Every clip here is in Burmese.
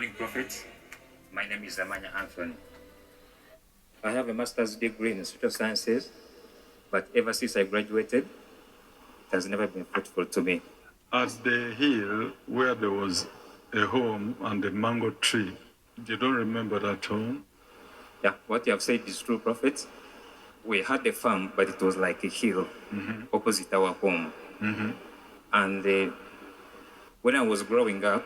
morning, Prophet. My name is Amanya Anthony. I have a master's degree in social sciences, but ever since I graduated, it has never been fruitful to me. At the hill where there was a home and a mango tree, you don't remember that home? Yeah, what you have said is true, Prophet. We had a farm, but it was like a hill opposite our home. And uh, when I was growing up,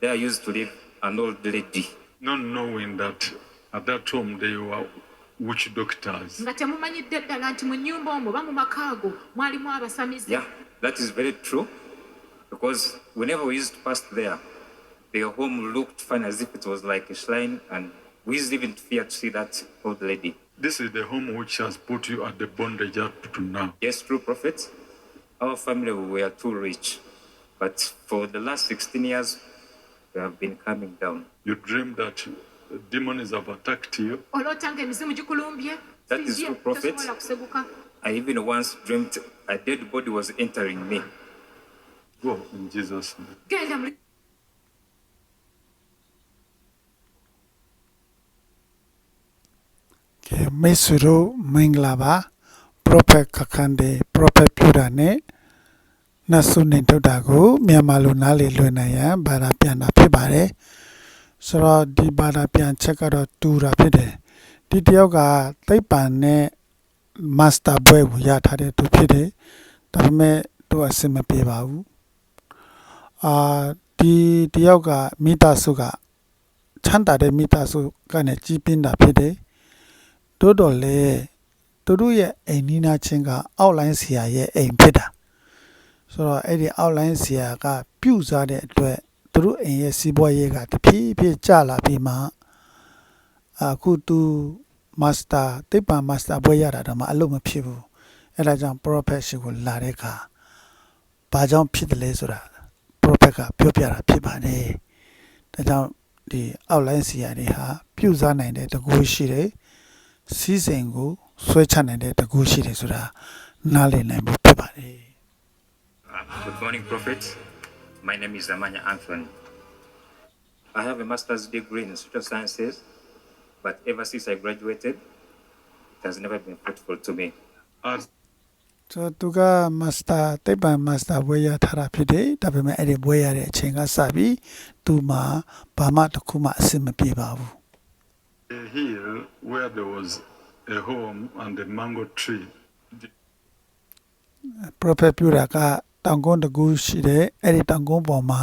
there used to live an old lady. Not knowing that at that home they were witch doctors. nga temumanyidde ddala nti mu nnyumba omwo oba mu maka ago mwalimu abasamizi Yeah, that is very true. Because whenever we used to pass there, the home looked fine as if it was like a shrine, and we used even to fear to see that old lady. This is the home which has put you at the bondage up to now. Yes, true prophet. Our family we were too rich, but for the last 16 years, we have been coming down. You dream that demons have attacked you. oloota ng'emizimu gikulumbye That is Sijje, true, prophet. tosobola kuseguka I even once dreamt a dead body was entering me. Go in Jesus' name. genda muကဲမိတ်ဆွေတို့မင်္ဂလာပါ prophet ခခန်ဒေ prophet ပြူတာနဲ့ နတ်ဆုနေထုတ်တာကိုမြန်မာလိုနားလေလွယ်နိုင်ရန်ဘာသာပြန်တာဖြစ်ပါတယ်ဆိုတော့ဒီဘာသာပြန်ချက်ကတော့တူတာဖြစ်တယ်ဒီတယောက်ကသိပ္ပံနဲ့ master ဘွဲကိုရထားတဲ့သူဖြစ်တယ်ဒါပေမဲ့သူအဆင်မပြေပါဘူးအာဒီတယောက်ကမိသားစုကချမ်းသာတဲ့မိသားစုကနေကြီးပြင်းတာဖြစ်တယ်တိုးတော်လေသူတို့ရဲ့အိမ်နီးနားချင်းကအောက်လိုင်းဆရာရဲ့အိမ်ဖြစ်တာ ဆိုတော့အဲ့ဒီအောက်လိုင်းဆရာကပြုတ်စားတဲ့အတွက်သူတို့အိမ်ရဲ့စီးပွားရေးကတဖြည်းဖြည်းကျလာပြီးမှအခုသူမာစတာတိပ္ပံမာစတာဘွဲရတာတော့မှအလုပ်မဖြစ်ဘူးအဲ့ဒါကြောင့် prophet ရှိကိုလာတဲ့အခါဘာကြောင့်ဖြစ်တယ်လဲဆိုတာ prophet ကပြောပြတာဖြစ်ပါတယ်ဒါကြောင့်ဒီအောက်လိုင်းဆရာတွေဟာပြုတ်စားနိုင်တဲ့တကူရှိတယ်စီးစိမ်ကိုဆွဲချနိုင်တဲ့တကူရှိတယ်ဆိုတာနားလည်နိုင်ဖို့ဖြစ်ပါတယ် Uh, Good morning, Prophet. My name is Amanya Anthony. I have a master's degree in social sciences, but ever since I graduated, it has never been fruitful to me. At ဆိုတော့သူကမစတာတိပ္ပံမစတာဘွဲရထားတာဖြစ်တယ်ဒါပေမဲ့အဲ့ဒီဘွဲရတဲ့အချိန်ကစပြီးသူမှာဘာမှတစ်ခုမှအဆင်မပြေပါဘူး the hill where there was a home and a mango tree, prophet ပြတာက တောင်ကုန်းတကူရှိတယ်အဲ့ဒီတောင်ကုန်းပေါ်မှာ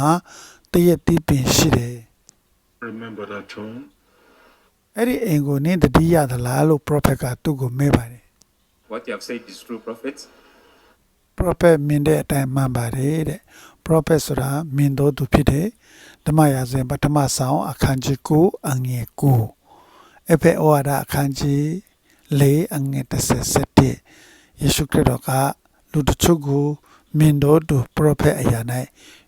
တရက်တီးပင်ရှိတယ် remember that home? အဲ့ဒီအိမ်ကိုနင်းတတိယသလားလို့ prophet ကသူ့ကိုမဲပါတယ် What you have said is true, Prophet. prophet မြင်တဲ့အတိုင်းမှန်ပါတယ်တဲ့ prophet ဆိုတာမြင်တော်သူဖြစ်တယ်ဓမ္မရာဇဝင်ပထမဆောင်အခန်းကြီး9အငယ်9အဖေဩဝါဒအခန်းကြီး4အငယ်37ယေရှုခရစ်တော်ကလူတချို့ကို မြင်တော်သူ prophet အရာ၌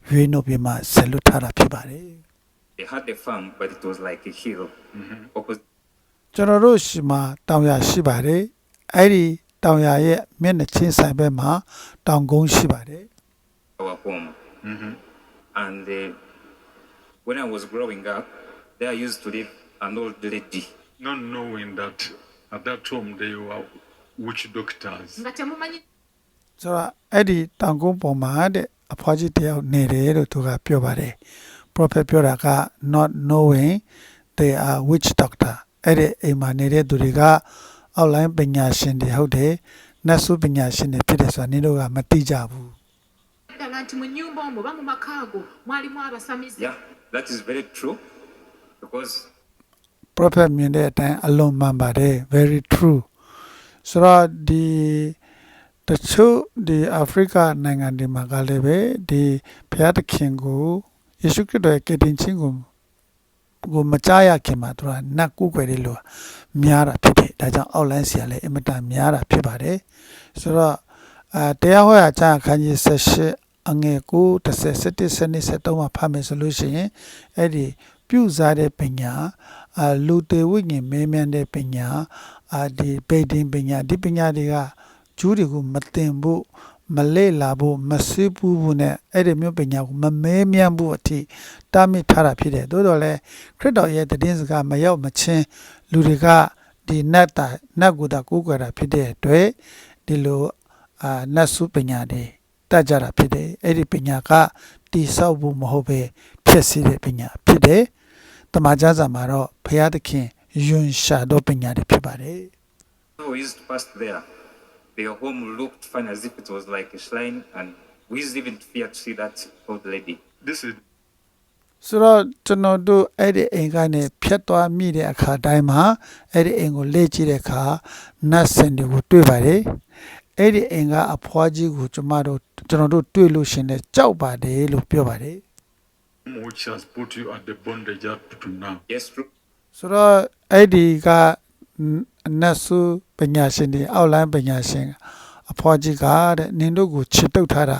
ရွေးနှုတ်ပြီးမှဆက်လွတ်ထားတာဖြစ်ပါတယ် They had a farm, but it was like a hill opposite ကျွန်တော်တို့ရှိမှာတောင်ရရှိပါတယ်အဲ့ဒီတောင်ရရဲ့မျက်နှာချင်းဆိုင်ဘက်မှာတောင်ကုန်းရှိပါတယ် our home. And uh, when I was growing up, there used to live an old lady. Not knowing that at that home they were witch doctors. Nga temumanyi ဆိုတော့အဲ့ဒီတောင်ကုန်းပေါ်မှာတဲ့အဖွားကြီးတယောက်နေတယ်လို့သူကပြောပါတယ် prophet ပြောတာက not knowing they are witch doctor အဲ့ဒီအိမ်မှာနေတဲ့သူတွေကအောက်လိုင်းပညာရှင်တွေဟုတ်တယ်နတ်ဆုပညာရှင်တွေဖြစ်တယ်ဆိုတာနင်တို့ကမသိကြဘူး ddala nti mu nnyumba omwo oba mu maka ago mwalimu abasamizi Yeah, that is very true. Because prophet မြင်တဲ့အတိုင်းအလွန်မှန်ပါတယ် very true ဆိုတော့ဒီ တချို့ဒီအာဖရိကနိုင်ငံတွေမှာကလည်းပဲဒီဘုရားသခင်ကိုယေရှုခရစ်တော်ရဲ့ကယ်တင်ခြင်းကိုကိုမကြားရခင်မှာသူကနတ်ကုကွယ်တွေလို့များတာဖြစ်တယ်ဒါကြောင့်အောက်လိုင်းစီကလည်းအင်မတန်များတာဖြစ်ပါတယ်ဆိုတော့အဲတရားဟောရာကျမ်းအခန်းကြီး78အငယ်9 30 17 73မှာဖတ်မယ်ဆိုလို့ရှိရင်အဲ့ဒီပြုစားတဲ့ပညာအာလူတေဝိညာဉ်မဲမြန်းတဲ့ပညာအာဒီပေတင်ပညာဒီပညာတွေက ဂျူးတွေကိုမတင်ဖို့မလေ့လာဖို့မစည်းပူးဖို့နဲ့အဲ့ဒီမျိုးပညာကိုမမဲမြန်းဖို့အထိတားမြစ်ထားတာဖြစ်တယ်သို့တော်လည်းခရစ်တော်ရဲ့တည်င်းစကားမရောက်မချင်းလူတွေကဒီနတ်တာနတ်ကိုယ်တာကိုးကွယ်တာဖြစ်တဲ့အတွက်ဒီလိုအာနတ်စုပညာတွေတတ်ကြတာဖြစ်တယ်အဲ့ဒီပညာကတိဆောက်ဖို့မဟုတ်ပဲဖြစ်စေတဲ့ပညာဖြစ်တယ်တမန်ကျမ်းစာမှာတော့ဘုရားသခင်ယွန်ရှာတော့ပညာတွေဖြစ်ပါတယ် So we used to pass there. Their home looked fine as if it was like a shrine, and we used even to fear to see that old lady. This is ဆိုတော့ကျွန်တော်တို့အဲ့ဒီအိမ်ကနေဖြတ်သွားမိတဲ့အခါတိုင်းမှာအဲ့ဒီအိမ်ကိုလေ့ကြည့်တဲ့အခါနတ်စင်တွေကိုတွေ့ပါတယ်အဲ့ဒီအိမ်ကအဖွားကြီးကိုကျွန်မတို့ကျွန်တော်တို့တွေ့လို့ရှရင်လည်းကြောက်ပါတယ်လို့ပြောပါတယ် which has put you at the bondage up to now. Yes, true. ဆိုတော့အဲ့ဒီက နတ်စုပညာရှင်တွေအောက်လိုင်းပညာရှင်အဖွားကြီးကတဲ့နင်တို့ကိုချစ်တုတ်ထားတာ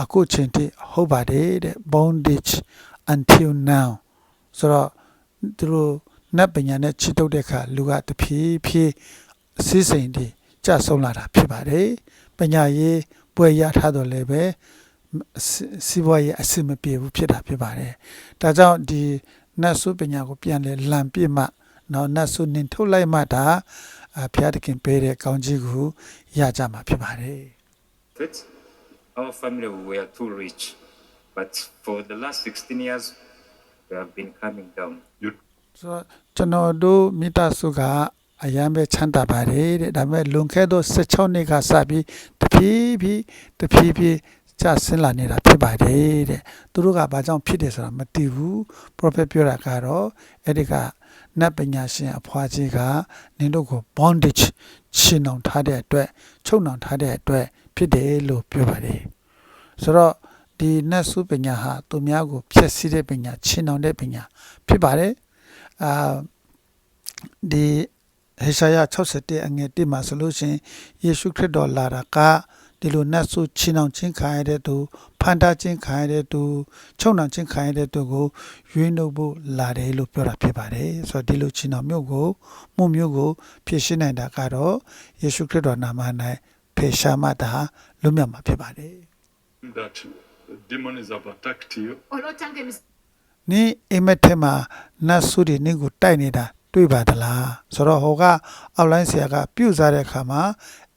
အခုချိန်ထိဟုတ်ပါတယ်တဲ့ bondage until now ဆိုတော့သူတို့နတ်ပညာနဲ့ချစ်တုတ်တဲ့အခါလူကတဖြည်းဖြည်းစီးစိမ်တွေကြဆုံးလာတာဖြစ်ပါတယ်ပညာရေးပွဲရထားတော့လည်းပဲစီစီးပွားရေးအဆင်မပြေဘူးဖြစ်တာဖြစ်ပါတယ်ဒါကြောင့်ဒီနတ်စုပညာကိုပြန်လဲလံပြစ်မှ နော်နတ်စုနင်ထုတ်လိုက်မှဒါအဖျားတခင်ပေးတဲ့ကောင်းကြီးကိုရကြမှာဖြစ်ပါတယ် But our family were too rich. But for the last 16 years, we have been coming down. You ဆိုတော့ကျွန်တော်တို့မိသားစုကအရန်ပဲချမ်းသာပါတယ်တဲ့ဒါပေမဲ့လွန်ခဲ့သော16နှစ်ကစပြီးတဖြည်းဖြည်းတဖြည်းဖြည်း ကျဆင်းလာနေတာဖြစ်ပါတယ်တဲ့သူတို့ကဘာကြောင့်ဖြစ်တယ်ဆိုတာမသိဘူး prophet ပြောတာကတော့အဲ့ဒီကနတ်ပညာရှင်အဖွားကြီးကနင်တို့ကို bondage ရှင်အောင်ထားတဲ့အတွက်ချုပ်နှောင်ထားတဲ့အတွက်ဖြစ်တယ်လို့ပြောပါတယ်ဆိုတော့ဒီနတ်စုပညာဟာသူများကိုဖျက်ဆီးတဲ့ပညာရှင်အောင်တဲ့ပညာဖြစ်ပါတယ်အာဒီဟေရှာယ61အငယ်1မှာဆိုလို့ရှရင်ယေရှုခရစ်တော်လာတာက ဒီလိုနတ်ဆုချင်းအောင်ချင်းခံရတဲ့သူဖန်တာချင်းခံရတဲ့သူချုံနှောင်ချင်းခံရတဲ့သူကိုရွေးနှုတ်ဖို့လာတယ်လို့ပြောတာဖြစ်ပါတယ်ဆိုတော့ဒီလိုချင်းအောင်မျိုးကိုမှုမျိုးကိုဖြစ်ရှင်းနိုင်တာကတော့ယေရှုခရစ်တော်နာမ၌ဖေရှားမှတာလွတ်မြောက်မှာဖြစ်ပါတယ် that demons have attacked you. olwotanga emis နင်းအိမ်မက်ထဲမှာနတ်ဆုတွေနင်းကိုတိုက်နေတာတွေ့ပါသလားဆိုတော့ဟိုကအောက်လိုင်းဆရာကပြုတ်စားတဲ့အခါမှာ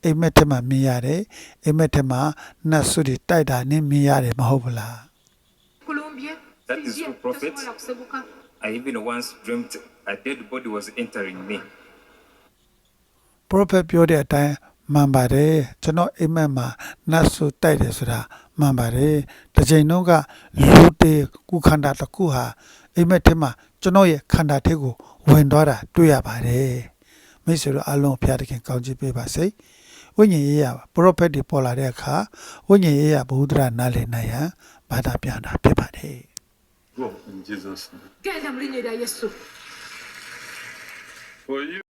အိမ်မက်ထဲမှာမြင်ရတယ်အိမ်မက်ထဲမှာနတ်ဆုတွေတိုက်တာနင်းမြင်ရတယ်မဟုတ်ဘူးလား kulumbye That is sijje, true, prophet. tasobola kuseguka I even once dreamt a dead body was entering me. prophet ပြောတဲ့အတိုင်းမှန်ပါတယ်ကျွန်တော်အိမ်မက်မှာနတ်ဆုတိုက်တယ်ဆိုတာမှန်ပါတယ်တစ်ချိန်လုံးကလူတေကုခန္ဓာတစ်ခုဟာအိမ်မက်ထဲမှာကျွန်တော်ရဲ့ခန္ဓာထဲကိုဝင်သွားတာတွေ့ရပါတယ်မိတ်ဆွေတို့အားလုံးကိုဖျားတခင်ကောင်းချီးပေးပါစေ ဝိညာဉ်ရေးရပရောဖက်တွေပေါ်လာတဲ့အခါဝိညာဉ်ရေးရဘုဒ္ဓရနားလည်နိုင်ရန်ဘာသာပြန်တာဖြစ်ပါတယ် Go in Jesus' name. genda mu linnya lya yesu For you.